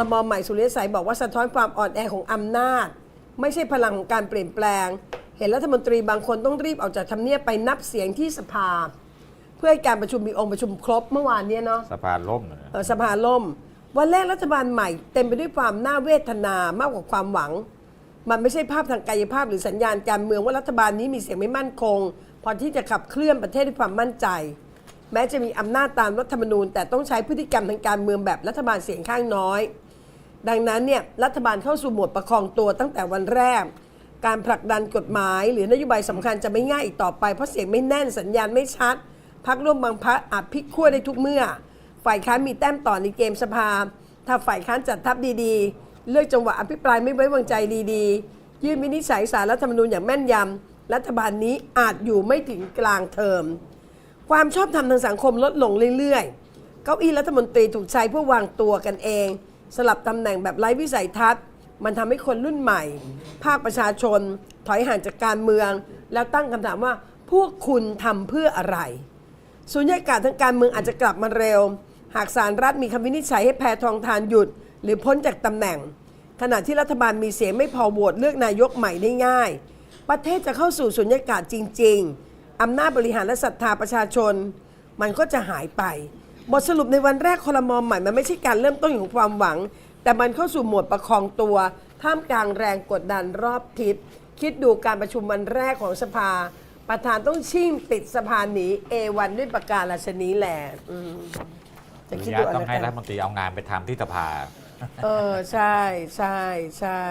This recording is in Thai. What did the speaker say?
รมใหม่สุริยสัยบอกว่าสะท้อนความอ่อนแอของอำนาจ ไม่ใช่พลังของการเปลี่ยนแปลง เห็นรัฐมนตรีบางคนต้องรีบออกจากทำเนียบไปนับเสียงที่สภา เพื่อให้การประชุมมีองค์ประชุมครบเมื่อวานเนี้ยเนาะสะพานล่มนะเอ่อสภาล่ม วันแรกรัฐบาลใหม่เต็มไปด้วยความน่าเวทนามากกว่าความหวัง มันไม่ใช่ภาพทางกายภาพหรือสัญญาณการเมืองว่ารัฐบาลนี้มีเสียงไม่มั่นคง พอที่จะขับเคลื่อนประเทศด้วยความมั่นใจ แม้จะมีอำนาจตามรัฐธรรมนูญ แต่ต้องใช้พฤติกรรมทางการเมืองแบบรัฐบาลเสียงข้างน้อย ดังนั้นเนี่ยรัฐบาลเข้าสู่โหมดประคองตัวตั้งแต่วันแรก การผลักดันกฎหมาย หรือนโยบายสำคัญจะไม่ง่ายอีกต่อไปเพราะเสียงไม่แน่นสัญญาณไม่ชัดพักร่วมบางพักอาจพลิกขั้วได้ทุกเมื่อ ฝ่ายค้านมีแต้มต่อในเกมสภา ถ้าฝ่ายค้านจัดทัพดีๆ เลือกจังหวะอภิปรายไม่ไว้วางใจดีๆ ยื่นวินิจฉัยสารรัฐธรรมนูญอย่างแม่นยำรัฐบาลนี้อาจอยู่ไม่ถึงกลางเทอม ความชอบธรรมทางสังคมลดลงเรื่อยๆ เก้าอี้รัฐมนตรีถูกใช้เพื่อวางตัวกันเอง สลับตำแหน่งแบบไร้วิสัยทัศน์ มันทำให้คนรุ่นใหม่ ภาคประชาชน ถอยห่างจากการเมือง แล้วตั้งคำถามว่าพวกคุณทำเพื่ออะไรสุญญากาศทางการเมืองอาจจะกลับมาเร็ว หากสารรัฐมีคำวินิจฉัยให้แพทองทานหยุด หรือพ้นจากตำแหน่ง ขณะที่รัฐบาลมีเสียงไม่พอโหวตเลือกนายกใหม่ได้ง่าย ประเทศจะเข้าสู่สุญญากาศจริง ๆ อำนาจบริหารและศรัทธาประชาชน มันก็จะหายไป บทสรุปในวันแรกคอรมอใหม่ มันไม่ใช่การเริ่มต้นของความหวัง แต่มันเข้าสู่โหมดประคองตัว ท่ามกลางแรงกดดันรอบทิศ คิดดูการประชุมวันแรกของสภา ประธานต้องชิ่งติดสภาหนีเอวันด้วยประกาศราชนีแหละอืมจะอคิดนุดูญาตอะไรต้องให้รักัฐนมนตรีเอางานไปทำที่สภา เออ ใช่ใช่ใช่